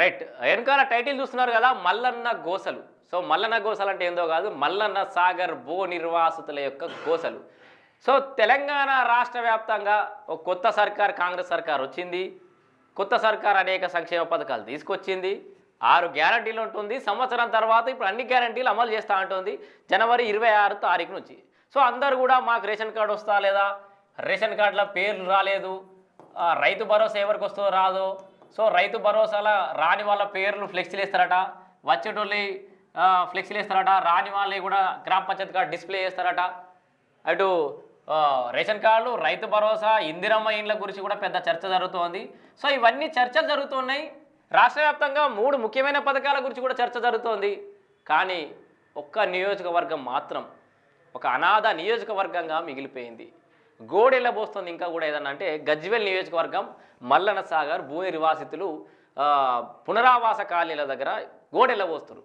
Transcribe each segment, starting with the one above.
Right. వెనకాల title చూస్తున్నారు కదా మల్లన్న గోసలు. సో మల్లన్న గోసలు అంటే ఏందో కాదు మల్లన్న సాగర్ భూ నిర్వాసితుల యొక్క గోసలు. సో తెలంగాణ రాష్ట్ర వ్యాప్తంగా ఒక కొత్త సర్కార్ కాంగ్రెస్ సర్కార్ వచ్చింది. కొత్త సర్కార్ అనేక సంక్షేమ పథకాలు తీసుకొచ్చింది. ఆరు గ్యారంటీలు ఉంటుంది. సంవత్సరం తర్వాత ఇప్పుడు అన్ని గ్యారంటీలు అమలు చేస్తూ ఉంటుంది. జనవరి ఇరవై ఆరు తారీఖు నుంచి. సో అందరు కూడా మాకు రేషన్ కార్డు వస్తా లేదా? రేషన్ కార్డుల పేర్లు రాలేదు. రైతు భరోసా ఎవరికి వస్తుందో రాదో? సో రైతు భరోసాల రాని వాళ్ళ పేర్లు ఫ్లెక్సీలు ఇస్తారట వచ్చేటోళ్ళి ఫ్లెక్సీలు ఇస్తారట రాని వాళ్ళని కూడా గ్రామ పంచాయతీ కార్డు డిస్ప్లే చేస్తారట. అటు రేషన్ కార్డులు రైతు భరోసా ఇందిరమ్మ ఇండ్ల గురించి కూడా పెద్ద చర్చ జరుగుతోంది. సో ఇవన్నీ చర్చలు జరుగుతున్నాయి. రాష్ట్ర వ్యాప్తంగా మూడు ముఖ్యమైన పథకాల గురించి కూడా చర్చ జరుగుతోంది. కానీ ఒక్క నియోజకవర్గం మాత్రం ఒక అనాథ నియోజకవర్గంగా మిగిలిపోయింది. గోడెళ్ళబోస్తుంది ఇంకా కూడా ఏదన్నా అంటే గజ్వెల్ నియోజకవర్గం మల్లన సాగర్ భూ నివాసితులు పునరావాస కాలనీల దగ్గర గోడెళ్ళబోస్తారు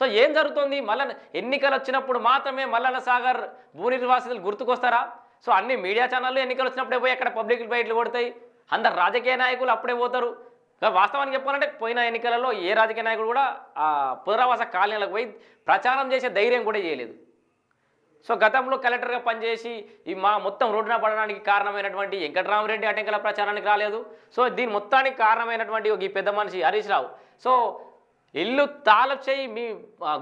సో ఏం జరుగుతుంది? మల్లన ఎన్నికలు వచ్చినప్పుడు మాత్రమే మల్లన సాగర్ భూ నిర్వాసితులు గుర్తుకొస్తారా? సో అన్ని మీడియా ఛానళ్ళు ఎన్నికలు వచ్చినప్పుడే పోయి అక్కడ పబ్లిక్ బయటలు కొడతాయి. అందరు రాజకీయ నాయకులు అప్పుడే పోతారు. వాస్తవానికి చెప్పాలంటే పోయిన ఎన్నికలలో ఏ రాజకీయ నాయకుడు కూడా ఆ పునరావాస కాలనీలకు పోయి ప్రచారం చేసే ధైర్యం కూడా చేయలేదు. సో గతంలో కలెక్టర్గా పనిచేసి ఈ మా మొత్తం రోడ్డున పడడానికి కారణమైనటువంటి వెంకటరామరెడ్డి అటెంకల ప్రచారానికి రాలేదు. సో దీని మొత్తానికి కారణమైనటువంటి ఒక ఈ పెద్ద మనిషి హరీష్ రావు. సో ఇల్లు తాళం చేయి మీ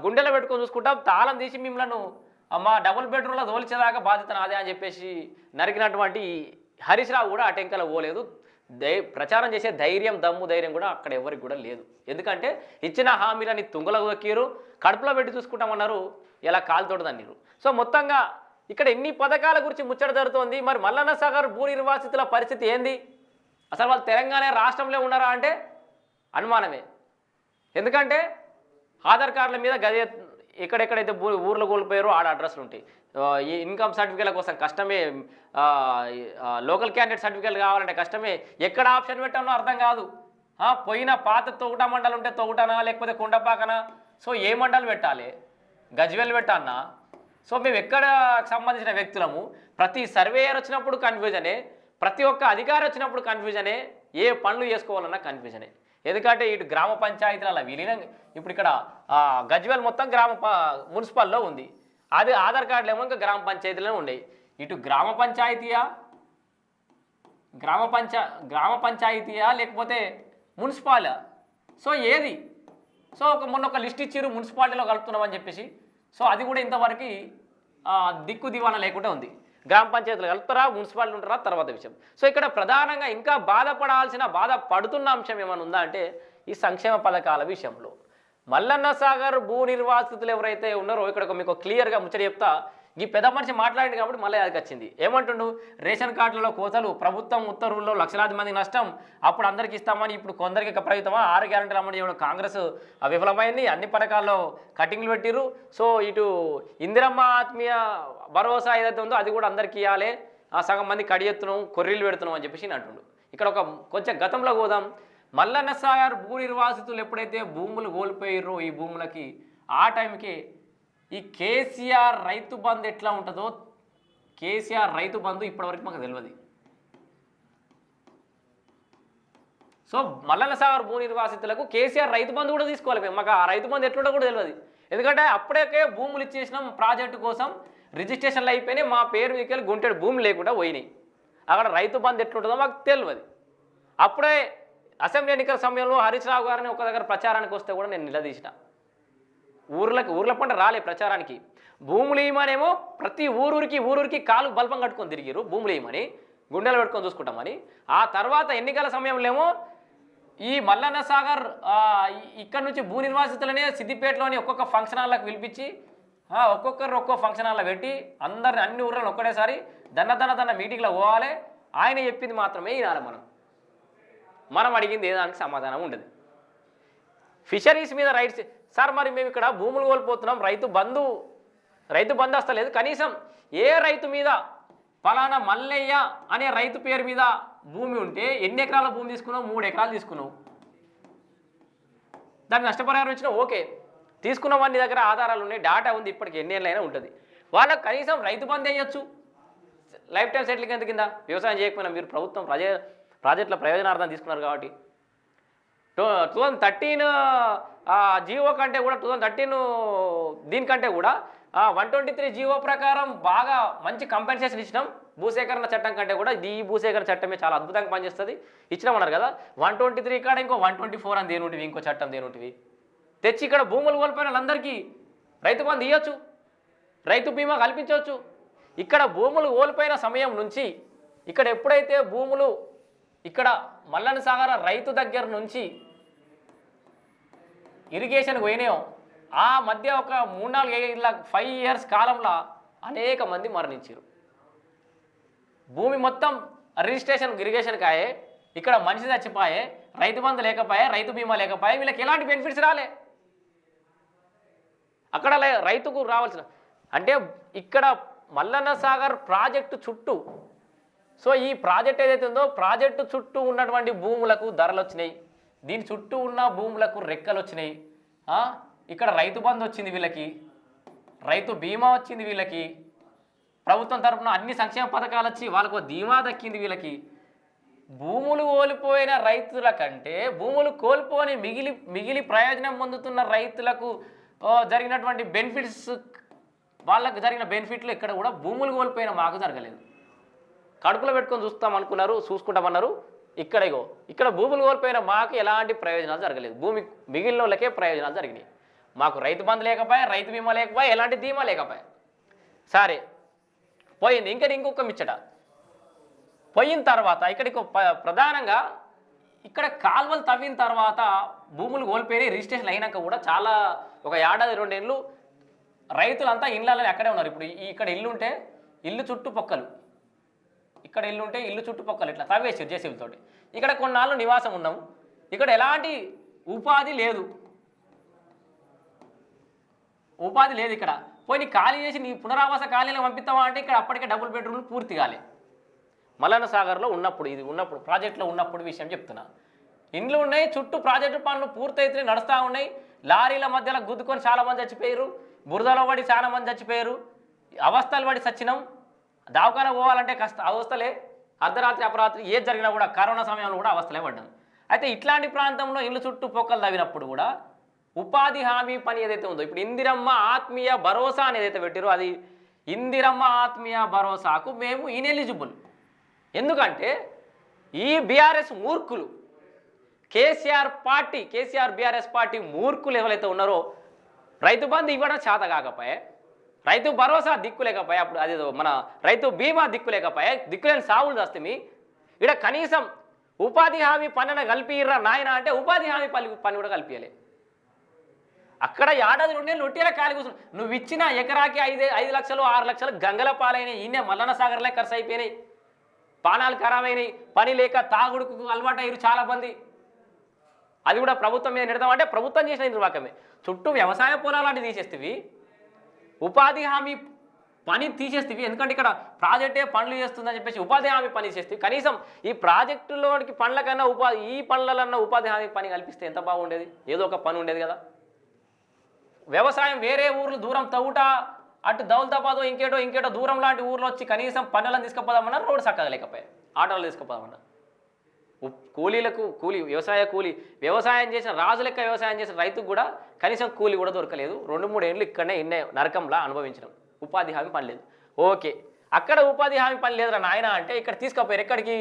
గుండెలో పెట్టుకొని చూసుకుంటాం. తాళం తీసి మిమ్మల్ని మా డబుల్ బెడ్రూమ్లో తోల్చేదాకా బాధ్యత నాదే అని చెప్పేసి నరికినటువంటి హరీష్ రావు కూడా అటెంకల పోలేదు. దై ప్రచారం చేసే ధైర్యం దమ్ము ధైర్యం కూడా అక్కడ ఎవరికి కూడా లేదు. ఎందుకంటే ఇచ్చిన హామీలని తుంగలకు దొక్కిరు కడుపులో పెట్టి చూసుకుంటామన్నారు. ఇలా కాలుతోడదన్నారు సో మొత్తంగా ఇక్కడ ఎన్ని పథకాల గురించి ముచ్చట జరుగుతోంది? మరి మల్లన్న సాగర్ భూ నిర్వాసితుల పరిస్థితి ఏంది? అసలు వాళ్ళు తెలంగాణ రాష్ట్రంలో ఉన్నారా అంటే అనుమానమే. ఎందుకంటే ఆధార్ కార్డుల మీద గదే ఎక్కడెక్కడైతే ఊర్లో కోల్పోయారో ఆడ అడ్రస్లు ఉంటాయి. ఈ ఇన్కమ్ సర్టిఫికేట్ల కోసం కష్టమే లోకల్ క్యాండిడేట్ సర్టిఫికేట్ కావాలంటే కష్టమే. ఎక్కడ ఆప్షన్ పెట్టాలో అర్థం కాదు. పోయిన పాత తొగుట మండలం ఉంటే తొగుటనా లేకపోతే కుండపాకనా? సో ఏ మండలం పెట్టాలి? గజ్వెల్ అన్న. సో మేము ఎక్కడ సంబంధించిన వ్యక్తులము? ప్రతి సర్వేయర్ వచ్చినప్పుడు కన్ఫ్యూజనే ప్రతి ఒక్క అధికారి వచ్చినప్పుడు కన్ఫ్యూజనే ఏ పనులు చేసుకోవాలన్నా కన్ఫ్యూజనే. ఎందుకంటే ఇటు గ్రామ పంచాయతీల విలీనం ఇప్పుడు ఇక్కడ గజ్వెల్ గజ్వేల్ మొత్తం గ్రామ ప- మున్సిపల్లో ఉంది. అది ఆధార్ కార్డులు ఏమో ఇంకా గ్రామ పంచాయతీలో ఉండేవి ఇటు గ్రామ పంచాయతీయా? గ్రామ పంచా గ్రామ పంచాయతీయా? లేకపోతే మున్సిపాలా? సో ఏది? సో ఒక మొన్న ఒక లిస్ట్ ఇచ్చారు మున్సిపాలిటీలో కలుపుతున్నామని చెప్పేసి. సో అది కూడా ఇంతవరకు దిక్కు దివాన లేకుండా ఉంది. గ్రామ పంచాయతీలు కలుపుతారా మున్సిపాలిటీ ఉంటారా తర్వాత విషయం. సో ఇక్కడ ప్రధానంగా ఇంకా బాధపడాల్సిన బాధ పడుతున్న అంశం ఏమైనా ఉందా అంటే ఈ సంక్షేమ పథకాల విషయంలో. మల్లన్న సాగర్ భూ నిర్వాసితులు ఎవరైతే ఉన్నారో ఇక్కడ ఒక మీకు క్లియర్గా ముచ్చట చెప్తా ఈ పెద్ద మనిషి మాట్లాడింది కాబట్టి మళ్ళీ అది వచ్చింది. ఏమంటుండు? రేషన్ కార్డులలో కోతలు ప్రభుత్వం ఉత్తర్వుల్లో లక్షలాది మంది నష్టం అప్పుడు అందరికి ఇస్తామని ఇప్పుడు కొందరికి ప్రభుత్వమా? ఆరు గ్యారంటీలు అమలు చేయడం కాంగ్రెస్ విఫలమైంది అన్ని పథకాల్లో కటింగ్లు పెట్టిరు సో ఇటు ఇందిరమ్మ ఆత్మీయ భరోసా ఏదైతే ఉందో అది కూడా అందరికి ఇవ్వాలి ఆ సగం మంది కడియెత్తున్నాం కొర్రీలు పెడుతున్నాం అని చెప్పేసి అంటుండు. ఇక్కడ ఒక కొంచెం గతంలో పోదాం. మల్లన్న సాగర్ భూ నిర్వాసితులు ఎప్పుడైతే భూములు కోల్పోయారో ఈ భూములకి ఆ టైంకి ఈ కేసీఆర్ రైతు బంధు ఎట్లా ఉంటుందో కేసీఆర్ రైతు బంధు ఇప్పటివరకు మాకు తెలియదు సో మల్లన్న సాగర్ భూ నిర్వాసితులకు కేసీఆర్ రైతు బంధు కూడా తీసుకోవాలి. మేము మాకు ఆ రైతు బంధు ఎట్లుంటో కూడా తెలియదు ఎందుకంటే అప్పుడే భూములు ఇచ్చేసినాం ప్రాజెక్టు కోసం రిజిస్ట్రేషన్లు అయిపోయినాయి మా పేరు మీకెళ్ళి గుంటెడు భూమి లేకుండా పోయినాయి. అక్కడ రైతు బంధు ఎట్లుంటుందో మాకు తెలియదు అప్పుడే అసెంబ్లీ ఎన్నికల సమయంలో హరీష్ రావు గారిని ఒక దగ్గర ప్రచారానికి వస్తే కూడా నేను నిలదీసిన. ఊర్లకు ఊర్ల పంట రాలే ప్రచారానికి. భూములు ఇవ్వమనేమో ప్రతి ఊరూరికి ఊరూరికి కాలు బల్పం కట్టుకొని తిరిగిరు భూములు ఇవ్వమని గుండెలు పెట్టుకొని చూసుకుంటామని. ఆ తర్వాత ఎన్నికల సమయంలో ఏమో ఈ మల్లన్న సాగర్ ఇక్కడ నుంచి భూ నిర్వాసితులనే సిద్దిపేటలోని ఒక్కొక్క ఫంక్షన్ హాల్లకు పిలిపించి ఒక్కొక్కరు ఒక్కో ఫంక్షన్ హాల్లో పెట్టి అందరిని అన్ని ఊర్లను ఒక్కటేసారి దన్న దన్న దన్న మీటింగ్లో పోవాలి. ఆయన చెప్పింది మాత్రమే వినాలి మనం. మనం అడిగింది ఏ దానికి సమాధానం ఉండదు. ఫిషరీస్ మీద రైట్స్ సార్ మరి మేము ఇక్కడ భూములు కోల్పోతున్నాం రైతు బంధు రైతు బంధు వస్తలేదు కనీసం ఏ రైతు మీద ఫలానా మల్లయ్య అనే రైతు పేరు మీద భూమి ఉంటే ఎన్ని ఎకరాల భూమి తీసుకున్నావు? మూడు ఎకరాలు తీసుకున్నావు. దానికి నష్టపరిహారం ఇచ్చినా ఓకే. తీసుకున్న వాడి దగ్గర ఆధారాలు ఉన్నాయి డాటా ఉంది ఇప్పటికి ఎన్ని ఏళ్ళైనా ఉంటుంది. వాళ్ళకి కనీసం రైతు బంధు వేయచ్చు. లైఫ్ టైం సెటిల్ కింద కింద వ్యవసాయం చేయకపోయినా మీరు ప్రభుత్వం ప్రజ ప్రాజెక్టుల ప్రయోజనార్థం తీసుకున్నారు కాబట్టి. Two two thousand thirteen Jio కంటే కూడా టూ థౌజండ్ థర్టీన్ దీనికంటే కూడా వన్ ట్వంటీ త్రీ జియో ప్రకారం బాగా మంచి కంపెన్సేషన్ ఇచ్చినాం. భూసేకరణ చట్టం కంటే కూడా ఇది ఈ భూసేకరణ చట్టమే చాలా అద్భుతంగా పనిచేస్తుంది. ఇచ్చినామన్నారు కదా వన్ ట్వంటీ త్రీ కాడ ఇంకో వన్ ట్వంటీ ఫోర్ అని దేనుంటివి ఇంకో చట్టం దేనుంటివి? తెచ్చి ఇక్కడ భూములు కోల్పోయిన వాళ్ళందరికీ రైతు బంధు ఇవ్వచ్చు రైతు బీమా కల్పించవచ్చు. ఇక్కడ భూములు కోల్పోయిన సమయం నుంచి ఇక్కడ ఎప్పుడైతే భూములు ఇక్కడ మల్లన సాగర రైతు దగ్గర నుంచి ఇరిగేషన్ పోయినాయో ఆ మధ్య ఒక మూడు నాలుగు ఏళ్ళ ఫైవ్ ఇయర్స్ కాలంలో అనేక మంది మరణించారు. భూమి మొత్తం రిజిస్ట్రేషన్ ఇరిగేషన్ కాయే ఇక్కడ మనిషి చచ్చిపోయే రైతు బంధు లేకపోయే రైతు బీమా లేకపోయే వీళ్ళకి ఎలాంటి బెనిఫిట్స్ రాలే. అక్కడ లే- రైతుకు రావాల్సిన అంటే ఇక్కడ మల్లన్న సాగర్ ప్రాజెక్టు చుట్టూ సో ఈ ప్రాజెక్ట్ ఏదైతే ఉందో ప్రాజెక్టు చుట్టూ ఉన్నటువంటి భూములకు ధరలు వచ్చినాయి దీని చుట్టూ ఉన్న భూములకు రెక్కలు వచ్చినాయి ఇక్కడ రైతు బంధు వచ్చింది వీళ్ళకి. రైతు బీమా వచ్చింది వీళ్ళకి. ప్రభుత్వం తరఫున అన్ని సంక్షేమ పథకాలు వచ్చి వాళ్ళకు ధీమా దక్కింది వీళ్ళకి. భూములు కోల్పోయిన రైతుల కంటే భూములు కోల్పోని మిగిలి మిగిలి ప్రయోజనం పొందుతున్న రైతులకు జరిగినటువంటి బెనిఫిట్స్ వాళ్ళకు జరిగిన బెనిఫిట్లు ఇక్కడ కూడా భూములు కోల్పోయిన మాకు జరగలేదు. కడుపులో పెట్టుకొని చూస్తాం అనుకున్నారు చూసుకుంటామన్నారు. ఇక్కడ ఇగో ఇక్కడ భూములు కోల్పోయిన మాకు ఎలాంటి ప్రయోజనాలు జరగలేదు. భూమి మిగిలిన వాళ్ళకే ప్రయోజనాలు జరిగినాయి. మాకు రైతు బంధు లేకపోయా రైతు బీమా లేకపోయా ఎలాంటి ధీమా లేకపోయా. సరే పోయింది. ఇంకా ఇంకొక మిచ్చట. పోయిన తర్వాత ఇక్కడికి ప- ప్రధానంగా ఇక్కడ కాలువలు తవ్విన తర్వాత భూములు కోల్పోయి రిజిస్ట్రేషన్ అయినాక కూడా చాలా ఒక ఏడాది రెండేళ్ళు రైతులంతా ఇళ్ళని అక్కడే ఉన్నారు. ఇప్పుడు ఇక్కడ ఇల్లు ఉంటే ఇల్లు చుట్టుపక్కలు. ఇక్కడ ఇల్లు ఉంటే ఇల్లు చుట్టుపక్కల ఇట్లా తవ్వేసారు జేసీబీతోటి ఇక్కడ కొన్నాళ్ళు నివాసం ఉన్నాము. ఇక్కడ ఎలాంటి ఉపాధి లేదు. ఉపాధి లేదు ఇక్కడ. పోయి ఖాళీ చేసి నీ పునరావాస ఖాళీలో పంపిస్తావా అంటే ఇక్కడ అప్పటికే డబుల్ బెడ్రూమ్లు పూర్తి కాలే. మలన సాగర్లో ఉన్నప్పుడు ఇది ఉన్నప్పుడు ప్రాజెక్టులో ఉన్నప్పుడు విషయం చెప్తున్నా. ఇండ్లు ఉన్నాయి చుట్టూ ప్రాజెక్టు పనులు పూర్తయితే నడుస్తూ ఉన్నాయి. లారీల మధ్యలో గుద్దుకొని చాలామంది చచ్చిపోయారు. బురదలో పడి చాలా మంది చచ్చిపోయారు. అవస్థలు పడి చచ్చినాం దవాఖాన పోవాలంటే కష్ట అవస్థలే. అర్ధరాత్రి అపరాత్రి ఏది జరిగినా కూడా కరోనా సమయంలో కూడా అవస్థలే పడ్డాం అయితే ఇట్లాంటి ప్రాంతంలో ఇల్లు చుట్టూ పొక్కలు తవ్వినప్పుడు కూడా ఉపాధి హామీ పని ఏదైతే ఉందో ఇప్పుడు ఇందిరమ్మ ఆత్మీయ భరోసా అని ఏదైతే పెట్టారో అది ఇందిరమ్మ ఆత్మీయ భరోసాకు మేము ఇనెలిజిబుల్ ఎందుకంటే ఈ బీఆర్ఎస్ మూర్ఖులు KCR party KCR BRS party మూర్ఖులు ఎవరైతే ఉన్నారో రైతు బంధు ఇవ్వడం చేత కాకపోయే రైతు భరోసా దిక్కు లేకపోయా? అప్పుడు అది మన రైతు బీమా దిక్కు లేకపోయా? దిక్కులేని సాగులు చేస్తే ఇక్కడ కనీసం ఉపాధి హామీ పనిన కలిపిర్రా నాయన అంటే ఉపాధి హామీ పని పని కూడా కల్పించలే అక్కడ ఏడాది రెండేళ్ళు ఒట్టేలా కాలి కూర్చుని నువ్వు ఇచ్చిన ఎకరాకి ఐదు ఐదు లక్షలు ఆరు లక్షలు గంగల పాలైనాయి. ఈయనే మల్లన సాగర్లే ఖర్చు అయిపోయినాయి పానాలు ఖరాబైనాయి. పని లేక తాగుడుకు అలవాటు అయ్యారు చాలా మంది అది కూడా ప్రభుత్వం మీద నిడదాం. అంటే ప్రభుత్వం చేసిన నిర్వాహకమే చుట్టూ వ్యవసాయ పొలాలు లాంటివి తీసేస్తేవి. ఉపాధి హామీ పని తీసేస్తేవి. ఎందుకంటే ఇక్కడ ప్రాజెక్టే పనులు చేస్తుందని చెప్పేసి ఉపాధి హామీ పని చేస్తే కనీసం ఈ ప్రాజెక్టులోకి పనుల కన్నా ఉపాధి ఈ పనులన్నా ఉపాధి హామీ పని కల్పిస్తే ఎంత బాగుండేది? ఏదో ఒక పని ఉండేది కదా. వ్యవసాయం వేరే ఊర్లు దూరం తవ్వుట అటు దౌలతాబాదో ఇంకేటో ఇంకేటో దూరం లాంటి ఊర్లో వచ్చి కనీసం పనులను తీసుకుపోదామన్నా రోడ్డు చక్కగా లేకపోయాయి. ఆటోలు తీసుకుపోదామన్నా. కూలీలకు కూలీ వ్యవసాయ కూలీ వ్యవసాయం చేసిన రాజు లెక్క వ్యవసాయం చేసిన రైతుకు కూడా కనీసం కూలీ కూడా దొరకలేదు. రెండు మూడు ఏళ్ళు ఇక్కడనే ఇన్నే నరకంలా అనుభవించడం. ఉపాధి హామీ పని లేదు. ఓకే. అక్కడ ఉపాధి హామీ పని లేదురా నాయన అంటే ఇక్కడ తీసుకుపోయారు. ఎక్కడికి?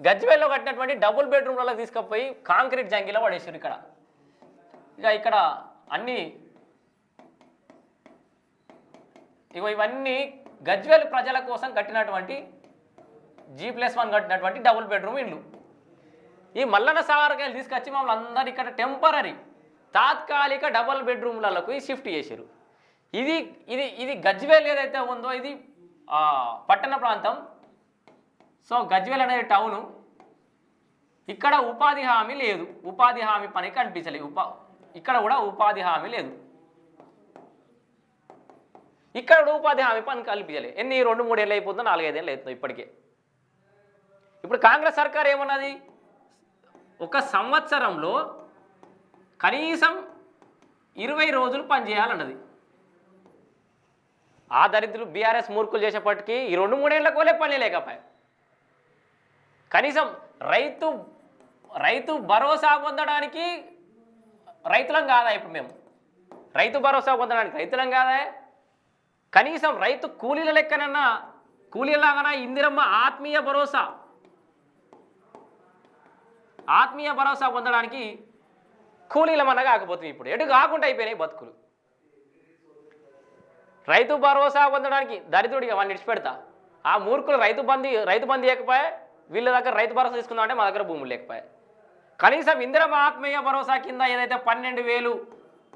గజ్వేల్లో కట్టినటువంటి డబుల్ బెడ్రూమ్లలో తీసుకుపోయి కాంక్రీట్ జంగిలో పడేసారు ఇక్కడ. ఇక ఇక్కడ అన్ని ఇగో ఇవన్నీ గజ్వేల్ ప్రజల కోసం కట్టినటువంటి జీ ప్లస్ వన్ కట్టినటువంటి డబుల్ బెడ్రూమ్ ఇల్లు. ఈ మల్లన్న సాగర్కాయలు తీసుకొచ్చి మమ్మల్ని అందరు ఇక్కడ టెంపరీ తాత్కాలిక డబల్ బెడ్రూమ్లకు షిఫ్ట్ చేశారు ఇది ఇది ఇది గజ్వేల్ ఏదైతే ఉందో ఇది పట్టణ ప్రాంతం. సో గజ్వేల్ అనేది టౌను. ఇక్కడ ఉపాధి హామీ లేదు. ఉపాధి హామీ పని కనిపించలేదు ఉపా ఇక్కడ కూడా ఉపాధి హామీ లేదు. ఇక్కడ కూడా ఉపాధి హామీ పని కల్పించలేదు ఎన్ని రెండు మూడు అయిపోతుందో నాలుగైదేళ్ళు అవుతుంది ఇప్పటికే. ఇప్పుడు కాంగ్రెస్ సర్కార్ ఏమన్నది? ఒక సంవత్సరంలో కనీసం ఇరవై రోజులు పనిచేయాలన్నది. ఆ దరిద్రులు బీఆర్ఎస్ మూర్ఖులు చేసేప్పటికీ ఈ రెండు మూడేళ్ళ కోలే పని లేకపోయా కనీసం రైతు రైతు భరోసా పొందడానికి రైతులం కాదా ఇప్పుడు మేము? రైతు భరోసా పొందడానికి రైతులం కాదా? కనీసం రైతు కూలీల లెక్కనన్నా కూలీలాగానా ఇందిరమ్మ ఆత్మీయ భరోసా? ఆత్మీయ భరోసా పొందడానికి కూలీలమన్నా కాకపోతుంది ఇప్పుడు. ఎటు కాకుండా అయిపోయినాయి బతుకులు. రైతు భరోసా పొందడానికి దరిద్రుడిగా వాడిని విడిచిపెడతా. ఆ మూర్ఖులు రైతు బంది రైతు బంది లేకపోయా వీళ్ళ దగ్గర రైతు భరోసా తీసుకుందామంటే మా దగ్గర భూములు లేకపోయా. కనీసం ఇందిరమ ఆత్మీయ భరోసా కింద ఏదైతే పన్నెండు వేలు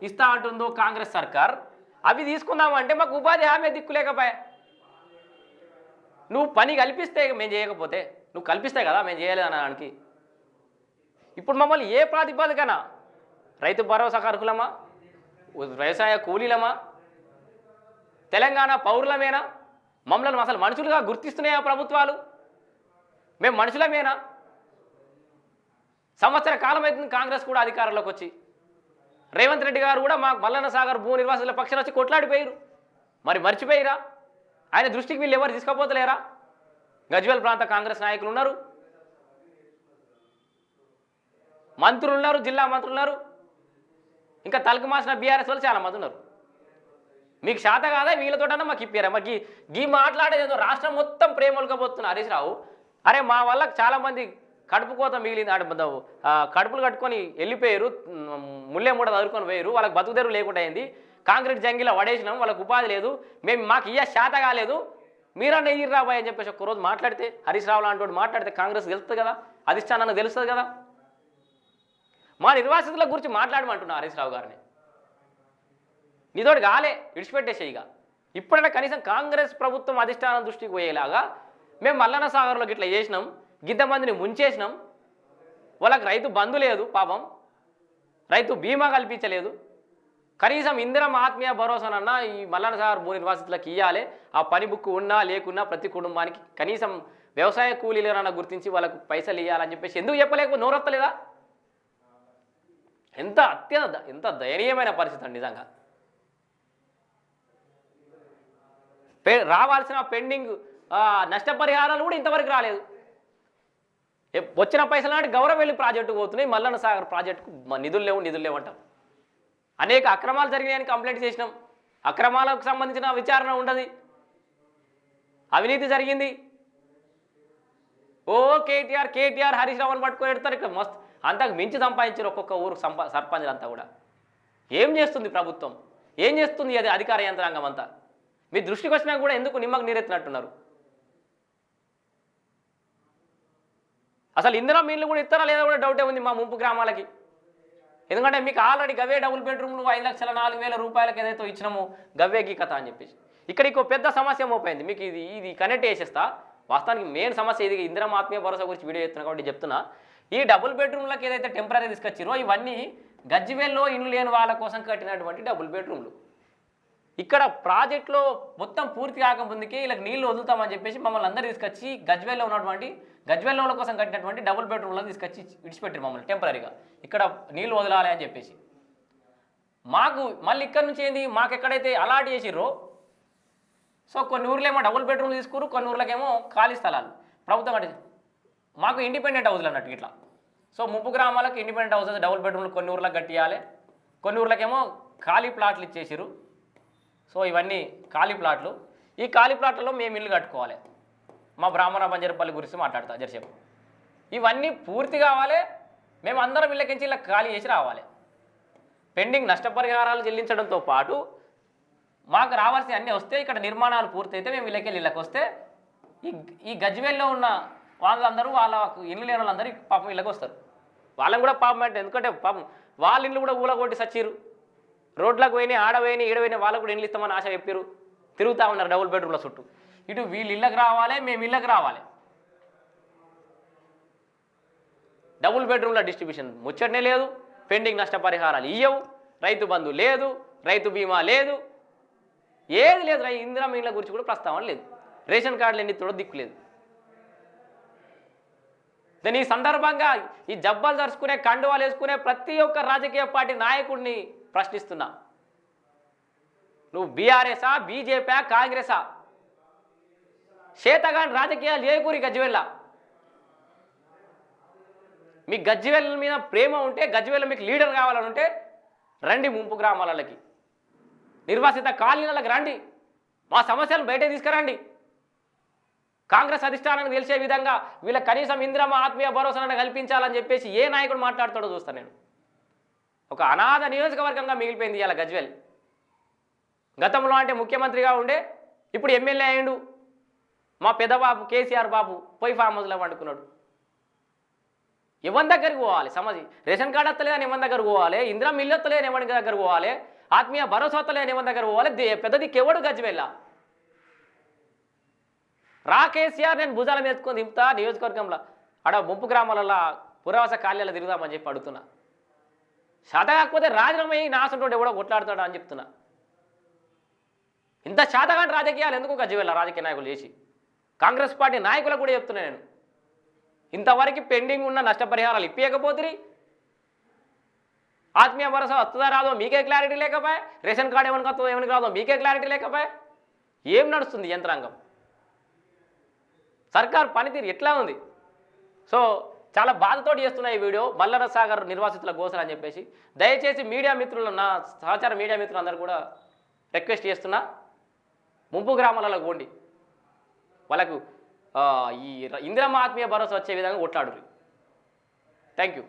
ఇస్తా అంటుందో కాంగ్రెస్ సర్కార్ అవి తీసుకుందామంటే మాకు ఉపాధి హామీ దిక్కులేకపోయా నువ్వు పని కల్పిస్తే మేము చేయకపోతే నువ్వు కల్పిస్తే కదా మేము చేయలేదనడానికి ఇప్పుడు మమ్మల్ని ఏ ప్రాతిపదికన? రైతు భరోసా అర్హులమా? వ్యవసాయ కూలీలమా? తెలంగాణ పౌరులమేనా? మమ్మల్ని అసలు మనుషులుగా గుర్తిస్తున్నాయా ప్రభుత్వాలు? మేము మనుషులమేనా? సంవత్సర కాలం అవుతుంది కాంగ్రెస్ కూడా అధికారంలోకి వచ్చి. రేవంత్ రెడ్డి గారు కూడా మాకు మల్లన్న సాగర్ భూ నిర్వాసితుల పక్షాన వచ్చి కొట్లాడిపోయారు మరి మర్చిపోయిరా? ఆయన దృష్టికి వీళ్ళు ఎవరు తీసుకోపోతలేరా? గజ్వేల్ ప్రాంత కాంగ్రెస్ నాయకులు ఉన్నారు. మంత్రులు ఉన్నారు జిల్లా మంత్రులు ఉన్నారు ఇంకా తలకు మాసిన బీఆర్ఎస్ వాళ్ళు చాలా మంది ఉన్నారు. మీకు శాత కాదా? వీళ్ళతోటన్నా మాకు ఇప్పారా మాకు ఈ- గీ మాట్లాడేది రాష్ట్రం మొత్తం ప్రేమలుకపోతున్న హరీష్ రావు. అరే మా వల్ల చాలామంది కడుపు కోత మిగిలింది ఆడ కడుపులు కట్టుకొని వెళ్ళిపోయారు. ముళ్ళే ముల్లె మూడ చదువుకొని పోయారు. వాళ్ళకి బతుకుదేరు లేకుండా అయింది. కాంక్రీట్ జంగిలో పడేసినాం. వాళ్ళకి ఉపాధి లేదు. మేము మాకు ఇయ్య శాత కాలేదు. మీరన్నా ఎయ్యి రాబాయ్ అని చెప్పేసి ఒక్కరోజు మాట్లాడితే హరీష్ రావు లాంటి మాట్లాడితే కాంగ్రెస్ గెలుస్తుంది కదా? అధిష్టానానికి తెలుస్తుంది కదా? మా నిర్వాసితుల గురించి మాట్లాడమంటున్నా హరీష్ రావు గారిని. నీతోటి కాలే విడిచిపెట్టేసే ఇక. ఇప్పుడైనా కనీసం కాంగ్రెస్ ప్రభుత్వం అధిష్టానం దృష్టికి పోయేలాగా మేము మల్లన్న సాగర్లోకి ఇట్లా చేసినాం గిద్దమందిని ముంచేసినాం. వాళ్ళకి రైతు బంధు లేదు పాపం. రైతు బీమా కల్పించలేదు. కనీసం ఇందిరం ఆత్మీయ భరోసానన్నా ఈ మల్లన్న సాగర్ భూ నిర్వాసితులకు ఇవ్వాలి ఆ పని బుక్ ఉన్నా లేకున్నా ప్రతి కుటుంబానికి కనీసం వ్యవసాయ కూలీలనన్నా గుర్తించి వాళ్ళకు పైసలు ఇవ్వాలని చెప్పేసి ఎందుకు చెప్పలేకపోతే నోరొత్తలేదా? ఎంత అత్యంత ఎంత దయనీయమైన పరిస్థితి అండి నిజంగా. రావాల్సిన పెండింగ్ నష్టపరిహారాలు కూడా ఇంతవరకు రాలేదు. వచ్చిన పైసలు నాటి గౌరవెల్లి ప్రాజెక్టు పోతున్నాయి మల్లన్న సాగర్ ప్రాజెక్టుకు నిధులు లేవు నిధులు లేవు అంటాం. అనేక అక్రమాలు జరిగినాయని కంప్లైంట్ చేసినాం. అక్రమాలకు సంబంధించిన విచారణ ఉండదు. అవినీతి జరిగింది. ఓ కేటీఆర్ కేటీఆర్ హరీష్ రావుని పట్టుకొని పెడతారు ఇక్కడ. మస్తు అంతకు మించి సంపాదించారు ఒక్కొక్క ఊరు సంపా సర్పంచులంతా కూడా. ఏం చేస్తుంది ప్రభుత్వం? ఏం చేస్తుంది అది అధికార యంత్రాంగం అంతా? మీ దృష్టికి వచ్చినా కూడా ఎందుకు నిమ్మకు నీరెత్తినట్టున్నారు? అసలు ఇందిరా మీన్లు కూడా ఇస్తారా లేదా కూడా డౌటే ఉంది మా ముంపు గ్రామాలకి? ఎందుకంటే మీకు ఆల్రెడీ గవే డబుల్ బెడ్రూమ్లు ఐదు లక్షల నాలుగు వేల రూపాయలకి ఏదైతే ఇచ్చినామో గవ్వే గీ కథ అని చెప్పేసి. ఇక్కడ ఇంకో పెద్ద సమస్య మోపైంది. మీకు ఇది ఇది కనెక్ట్ చేసేస్తా. వాస్తవానికి మెయిన్ సమస్య ఇది ఇందిరా ఆత్మీయ భరోసా గురించి వీడియో చేస్తున్నా కాబట్టి చెప్తున్నా. ఈ డబుల్ బెడ్రూమ్లకు ఏదైతే టెంపరీ తీసుకొచ్చారో ఇవన్నీ గజ్వేల్లో ఇల్లు లేని వాళ్ళ కోసం కట్టినటువంటి డబుల్ బెడ్రూమ్లు. ఇక్కడ ప్రాజెక్ట్లో మొత్తం పూర్తి కాకముందుకే వీళ్ళకి నీళ్ళు వదులుతామని చెప్పేసి మమ్మల్ని అందరూ తీసుకొచ్చి గజ్వేల్లో ఉన్నటువంటి గజ్వేల్లో కోసం కట్టినటువంటి డబుల్ బెడ్రూమ్లో తీసుకొచ్చి విడిచిపెట్టారు మమ్మల్ని టెంపరీగా. ఇక్కడ నీళ్ళు వదలాలి అని చెప్పేసి. మాకు మళ్ళీ ఇక్కడ నుంచి ఏంది? మాకు ఎక్కడైతే అలాట్ చేసిర్రో సో కొన్ని ఊర్లేమో డబుల్ బెడ్రూమ్ తీసుకురు కొన్ని ఊర్లకేమో ఖాళీ స్థలాలు. ప్రభుత్వం అంటే మాకు ఇండిపెండెంట్ హౌస్లు అన్నట్టు ఇట్లా. సో ముప్పు గ్రామాలకు ఇండిపెండెంట్ హౌసెస్ డబుల్ బెడ్రూమ్లు కొన్ని ఊర్లకు కట్టియాలి. కొన్ని ఊర్లకేమో ఖాళీ ప్లాట్లు ఇచ్చేసారు సో ఇవన్నీ ఖాళీ ప్లాట్లు. ఈ ఖాళీ ప్లాట్లలో మేము ఇల్లు కట్టుకోవాలి. మా బ్రాహ్మణ బంజరపల్లి గురించి మాట్లాడతా జరసేపు ఇవన్నీ పూర్తి కావాలి. మేము అందరం ఇళ్ళకించి ఇలా ఖాళీ చేసి రావాలి. పెండింగ్ నష్టపరిహారాలు చెల్లించడంతో పాటు మాకు రావాల్సిన అన్నీ వస్తే ఇక్కడ నిర్మాణాలు పూర్తయితే మేము ఇళ్ళకెళ్ళి ఇళ్ళకి వస్తే ఈ ఈ గజ్వేల్లో ఉన్న వాళ్ళందరూ వాళ్ళకు ఇల్లు లేని వాళ్ళందరూ పాపం ఇళ్ళకి వస్తారు. వాళ్ళని కూడా పాపం అంటే ఎందుకంటే పాపం వాళ్ళ ఇల్లు కూడా ఊలగొట్టి సచ్చిరు రోడ్లకు పోయినా ఆడ పోయినాయి వాళ్ళకు కూడా ఇల్లు ఇస్తామని ఆశ చెప్పారు తిరుగుతా ఉన్నారు డబుల్ బెడ్రూమ్ల చుట్టూ. ఇటు వీళ్ళు ఇళ్ళకి రావాలి మేము ఇళ్ళకి రావాలి. డబుల్ బెడ్రూమ్ల డిస్ట్రిబ్యూషన్ ముచ్చటనే లేదు పెండింగ్ నష్టపరిహారాలు ఇయ్యవు రైతు బంధు లేదు రైతు బీమా లేదు. ఏది లేదు రై ఇందిరా మీన్ల గురించి కూడా ప్రస్తావన లేదు. రేషన్ కార్డులు ఎన్ని తోడ దిక్కు లేదు. దాని ఈ సందర్భంగా ఈ జబ్బాలు దరుచుకునే కండువాలు వేసుకునే ప్రతి ఒక్క రాజకీయ పార్టీ నాయకుడిని ప్రశ్నిస్తున్నా. నువ్వు బీఆర్ఎసా బీజేపీ కాంగ్రెసా శేతగాని రాజకీయాలు చేయకూరి గజ్వెల్లా? మీ గజ్జివెల్ల మీద ప్రేమ ఉంటే గజ్జివెల్ల మీకు లీడర్ కావాలని ఉంటే రండి ముంపు గ్రామాలకి. నిర్వాసిత కాలనీలకు రండి. మా సమస్యలు బయట తీసుకురండి. కాంగ్రెస్ అధిష్టానానికి తెలిసే విధంగా వీళ్ళ కనీసం ఇందిరమ్మ ఆత్మీయ భరోసాను కల్పించాలని చెప్పేసి ఏ నాయకుడు మాట్లాడతాడో చూస్తాను నేను. ఒక అనాథ నియోజకవర్గంగా మిగిలిపోయింది ఇలా గజ్వెల్. గతంలో అంటే ముఖ్యమంత్రిగా ఉండే ఇప్పుడు ఎమ్మెల్యే అయ్యిండు. మా పెద్దబాబు కేసీఆర్ బాబు పోయి ఫామ్ హౌస్లో వండుకున్నాడు ఎవరి దగ్గరికి పోవాలి? సమాజం రేషన్ కార్డు వస్తలేదని ఎవరి దగ్గరకు పోవాలి? ఇందిరా మిల్లు వస్తలేని ఎవరి దగ్గరకు పోవాలి? ఆత్మీయ భరోసా వస్తలేని ఎవరి దగ్గర పోవాలి? దే- పెద్ద దిక్కు ఎవడు రా కేసీఆర్ నేను భుజాల మీద ఎత్తుకొని దింపుతా నియోజకవర్గంలో. ఆడ ముంపు గ్రామాలలో పురావాస కాళ్యాలు తిరుగుదామని చెప్పి అడుగుతున్నా. శాత కాకపోతే రాజీనామా అయ్యి నాసంటోడు ఎవడో అని చెప్తున్నా. ఇంత శాతగాని రాజకీయాలు ఎందుకు గజ్జివెళ్ళ రాజకీయ నాయకులు చేసి? కాంగ్రెస్ పార్టీ నాయకులకు కూడా చెప్తున్నా నేను. ఇంతవరకు పెండింగ్ ఉన్న నష్టపరిహారాలు ఇప్పకపోతే ఆత్మీయ భరోసా వస్తుందా రాదో మీకే క్లారిటీ లేకపోయా. రేషన్ కార్డు ఏమనికి వస్తుందో ఏమనికి రాదో మీకే క్లారిటీ లేకపోయా. ఏం నడుస్తుంది యంత్రాంగం? సర్కార్ పనితీరు ఎట్లా ఉంది? సో చాలా బాధతోటి చేస్తున్న ఈ వీడియో మల్లన సాగర్ నిర్వాసితుల గోసలు అని చెప్పేసి. దయచేసి మీడియా మిత్రులు నా సహచార మీడియా మిత్రులందరూ కూడా రిక్వెస్ట్ చేస్తున్నా. ముంపు గ్రామాలలో పోండి. వాళ్ళకు ఈ ఇందిరమ్మ ఆత్మీయ భరోసా వచ్చే విధంగా కొట్లాడు థ్యాంక్ యూ.